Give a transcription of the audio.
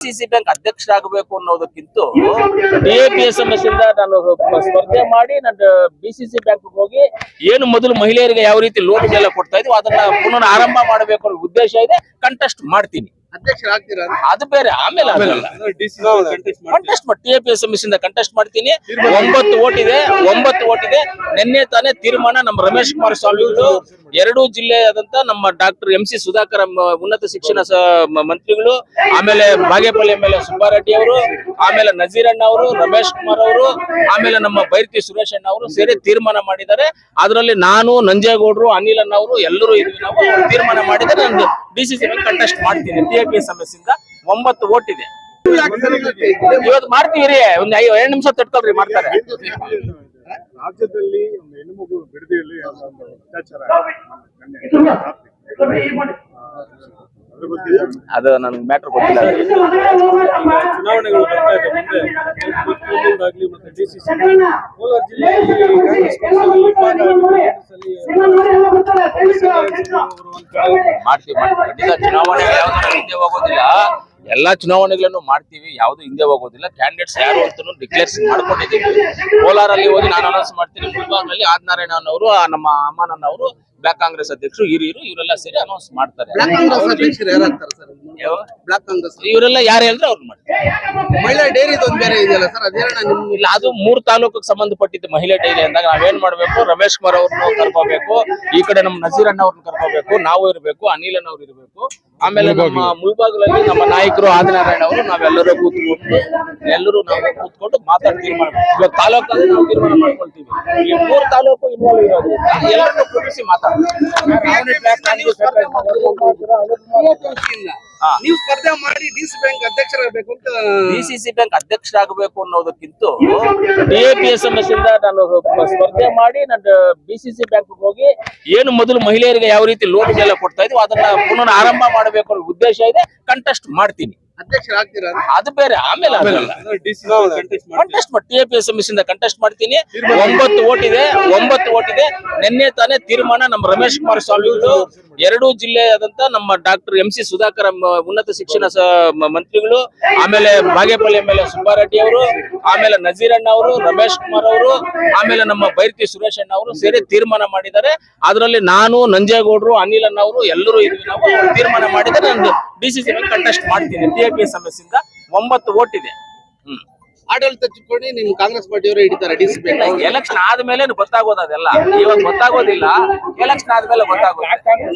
C bank ಅಧ್ಯಕ್ಷರಾಗಬೇಕು ಅನ್ನೋದಕ್ಕಿಂತ D A P S M S ಇಂದ ನಾನು ಸ್ಪರ್ಧೆ ಮಾಡಿ ನಾನು ಬಿಸಿಸಿ ಬ್ಯಾಂಕ್ ಹೋಗಿ ಏನು ಮೊದಲು ಮಹಿಳೆಯರಿಗೆ ಯಾವ ರೀತಿ ಲೋನ್ ಎಲ್ಲ ಕೊಡ್ತಾ ಇದ್ವಿ ಅದನ್ನ ಪುನಃ ಆರಂಭ ಮಾಡಬೇಕು ಅನ್ನೋ ಉದ್ದೇಶ ಇದೆ ಕಂಟೆಸ್ಟ್ ಮಾಡ್ತೀನಿ. ಅಧ್ಯಕ್ಷರಾಗ್ತೀರಾ ಅದು ಬೇರೆ ಆಮೇಲೆ ಟಿಎಪಿಎಸ್ಎಂಎಸ್ ಕಂಟೆಸ್ಟ್ ಮಾಡಿ ಎಸ್ ಇಂದ ಕಂಟೆಸ್ಟ್ ಮಾಡ್ತೀನಿ. ಒಂಬತ್ತು ಓಟ್ ಇದೆ ಒಂಬತ್ತು ಓಟ್ ಇದೆ. ನಿನ್ನೆ ತಾನೇ ತೀರ್ಮಾನ ನಮ್ಮ ರಮೇಶ್ ಕುಮಾರ್ ಸ್ವಾಮಿ ಎರಡೂ ಜಿಲ್ಲೆಯಾದಂತ ನಮ್ಮ ಡಾಕ್ಟರ್ ಎಂ ಸಿ ಸುಧಾಕರ್ ಉನ್ನತ ಶಿಕ್ಷಣ ಮಂತ್ರಿಗಳು ಆಮೇಲೆ Bagepalli M L A Subbareddy ಅವರು ಆಮೇಲೆ ನಜೀರಣ್ಣ ಅವರು ರಮೇಶ್ ಕುಮಾರ್ ಅವರು ಆಮೇಲೆ ನಮ್ಮ ಬೈರ್ತಿ ಸುರೇಶ್ ಅಣ್ಣ ಅವರು ಸೇರಿ ತೀರ್ಮಾನ ಮಾಡಿದ್ದಾರೆ. ಅದರಲ್ಲಿ ನಾನು ನಂಜೇಗೌಡರು ಅನಿಲ್ ಅಣ್ಣ ಅವರು ಎಲ್ಲರೂ ಇದ್ವಿ ನಾವು ತೀರ್ಮಾನ ಮಾಡಿದರೆ ನಾನು ಡಿ ಸಿ ಕಂಟೆಸ್ಟ್ ಮಾಡ್ತೀನಿ. T A P S M S ಇಂದ. ಒಂಬತ್ತು ಓಟ್ ಇದೆ ಇವತ್ತು ಮಾಡ್ತೀವಿ ರೀ. ಒಂದು ಐದು ಎರಡು ನಿಮಿಷ ತಡ್ಕೊಳ್ರಿ ಮಾಡ್ತಾರೆ ರಾಜ್ಯದಲ್ಲಿ ಒಂದು ಹೆಣ್ಣುಮಗು ಬಿಡದಿಯಲ್ಲಿ ಒಂದು ಅತ್ಯಾಚಾರ ಮೊನ್ನೆ ಅದ್ರ ಬಗ್ಗೆ ಅದು ನನ್ಗೆ ಮ್ಯಾಟ್ರ್ ಗೊತ್ತಿಲ್ಲ. ಚುನಾವಣೆಗಳು ಬರ್ತಾ ಇದೆ ಮುಂದೆ ಆಗ್ಲಿ ಮತ್ತೆ ಸಿ ಕೋಲಾರ ಜಿಲ್ಲೆಯಲ್ಲಿ ಮಾಡ್ತೀವಿ ಮಾಡ್ತೀವಿ ಖಂಡಿತ ಚುನಾವಣೆ ಯಾವ್ದು ಹಿಂದೆ ಹೋಗೋದಿಲ್ಲ. ಎಲ್ಲಾ ಚುನಾವಣೆಗಳನ್ನು ಮಾಡ್ತೀವಿ ಯಾವುದು ಹಿಂದೆ ಹೋಗೋದಿಲ್ಲ. ಕ್ಯಾಂಡಿಡೇಟ್ಸ್ ಯಾರು ಅಂತ ಡಿಕ್ಲೇರ್ಸ್ ಮಾಡ್ಕೊಂಡಿದ್ದೀವಿ. ಕೋಲಾರಲ್ಲಿ ಹೋಗಿ ನಾನು ಅನೌನ್ಸ್ ಮಾಡ್ತೀನಿ ಮುಲ್ಬಾಗ್ನಲ್ಲಿ ಆದಿನಾರಾಯಣ ಅವರು ನಮ್ಮ ಅಮ್ಮನನ್ನ ಅವರು ಬ್ಲಾಕ್ ಕಾಂಗ್ರೆಸ್ ಅಧ್ಯಕ್ಷರು ಹಿರಿಯರು ಇವರೆಲ್ಲ ಸೇರಿ ಅನೌನ್ಸ್ ಮಾಡ್ತಾರೆ. ಬ್ಲಾಕ್ ಕಾಂಗ್ರೆಸ್ ಇವರೆಲ್ಲ ಯಾರು ಹೇಳಿದ್ರೆ ಅವ್ರು ಮಾಡಿ ಮಹಿಳಾ ಡೈರಿ ಒಂದ್ ಬೇರೆ ಇದೆಯಲ್ಲ ಸರ್ ಅದೇನ ನಿಮ್ ಇಲ್ಲ ಅದು ಮೂರ್ ತಾಲೂಕಿಗೆ ಸಂಬಂಧಪಟ್ಟಿದ್ದು ಮಹಿಳಾ ಡೈರಿ ಅಂದಾಗ ನಾವೇನ್ ಮಾಡ್ಬೇಕು ರಮೇಶ್ ಕುಮಾರ್ ಅವ್ರನ್ನ ಕರ್ಕೋಬೇಕು ಈ ಕಡೆ ನಮ್ಮ ನಜೀರ್ ಅಣ್ಣ ಅವ್ರನ್ನ ಕರ್ಕೋಬೇಕು ನಾವು ಇರ್ಬೇಕು ಅನಿಲ್ ಅಣ್ಣ ಅವ್ರು ಇರ್ಬೇಕು ಆಮೇಲೆ ನಮ್ಮ ಮುಳ್ಬಾಗ್ಲಲ್ಲಿ ನಮ್ಮ ನಾಯಕರು ಆದಿನಾರಾಯಣ ಅವರು ನಾವೆಲ್ಲರೂ ಕೂತ್ಕೊಂಡು ಎಲ್ಲರೂ ನಾವು ಕೂತ್ಕೊಂಡು ಮಾತಾಡಿ ತೀರ್ಮಾನ ಇವಾಗ ತಾಲೂಕಲ್ಲಿ ನಾವು ತೀರ್ಮಾನ ಮಾಡ್ಕೊಳ್ತೀವಿ ಈ ಮೂರ್ ತಾಲೂಕು ಇನ್ವಾಲ್ವ್ ಇರೋದ್ರಿಂದ ಎಲ್ಲರನ್ನೂ ಕೂರಿಸಿ ಮಾತಾಡ್ತೀವಿ ನೀವು ನೀವು ಸ್ಪರ್ಧೆ ಮಾಡಿ ಡಿಸಿ ಬ್ಯಾಂಕ್ ಅಧ್ಯಕ್ಷರಾಗಬೇಕು ಅಂತ ಡಿಸಿಸಿ ಬ್ಯಾಂಕ್ ಅಧ್ಯಕ್ಷರಾಗಬೇಕು ಅನ್ನೋದಕ್ಕಿಂತ D A P S M ಇಂದ ನಾನು ಸ್ಪರ್ಧೆ ಮಾಡಿ ನಾನು ಬಿ ಸಿ ಸಿ ಬ್ಯಾಂಕ್ ಹೋಗಿ ಏನು ಮೊದಲು ಮಹಿಳೆಯರಿಗೆ ಯಾವ ರೀತಿ ಲೋನ್ ಎಲ್ಲ ಕೊಡ್ತಾ ಇದ್ವಿ ಅದನ್ನ ಪುನಃ ಆರಂಭ ಮಾಡಬೇಕು ಅನ್ನೋ ಉದ್ದೇಶ ಇದೆ ಕಂಟೆಸ್ಟ್ ಮಾಡ್ತೀನಿ. ಅಧ್ಯಕ್ಷರಾಗ್ತೀರಾ? ಅದು ಬೇರೆ ಆಮೇಲೆ ಕಂಟೆಸ್ಟ್ ಮಾಡಿ ಇಂದ ಕಂಟೆಸ್ಟ್ ಮಾಡ್ತೀನಿ. ಒಂಬತ್ತು ಓಟ್ ಇದೆ ಒಂಬತ್ತು ಓಟ್ ಇದೆ. ನಿನ್ನೆ ತಾನೇ ತೀರ್ಮಾನ ನಮ್ಮ ರಮೇಶ್ ಕುಮಾರ್ ಸ್ವಾಮಿ ಎರಡೂ ಜಿಲ್ಲೆಯಾದಂತ ನಮ್ಮ ಡಾಕ್ಟರ್ ಎಂ ಸಿ ಸುಧಾಕರ್ ಉನ್ನತ ಶಿಕ್ಷಣ ಮಂತ್ರಿಗಳು ಆಮೇಲೆ Bagepalli M L A Subbareddy ಅವರು ಆಮೇಲೆ ನಜೀರಣ್ಣ ಅವರು ರಮೇಶ್ ಕುಮಾರ್ ಅವರು ಆಮೇಲೆ ನಮ್ಮ ಬೈರ್ತಿ ಸುರೇಶ್ ಅಣ್ಣ ಅವರು ಸೇರಿ ತೀರ್ಮಾನ ಮಾಡಿದ್ದಾರೆ. ಅದರಲ್ಲಿ ನಾನು ನಂಜೇಗೌಡರು ಅನಿಲ್ ಅಣ್ಣ ಅವರು ಎಲ್ಲರೂ ಇದ್ವಿ ನಾವು ತೀರ್ಮಾನ ಮಾಡಿದರೆ ನಾನು ಡಿ ಸಿ ಕಂಟೆಸ್ಟ್ ಮಾಡ್ತೀನಿ. ಟಿಎಪಿ ಇಂದ ಒಂಬತ್ತು ಓಟ್ ಇದೆ. ಹ್ಮ್. ಆಡಳಿತ ಚುಕ್ಕೋಣಿ ನಿಮ್ ಕಾಂಗ್ರೆಸ್ ಪಾರ್ಟಿಯವರು ಹಿಡಿತಾರೆ ಎಲೆಕ್ಷನ್ ಆದ್ಮೇಲೆ ಗೊತ್ತಾಗೋದು ಅದೆಲ್ಲ. ಇವಾಗ ಗೊತ್ತಾಗೋದಿಲ್ಲ. ಎಲೆಕ್ಷನ್ ಆದ್ಮೇಲೆ ಗೊತ್ತಾಗೋದು.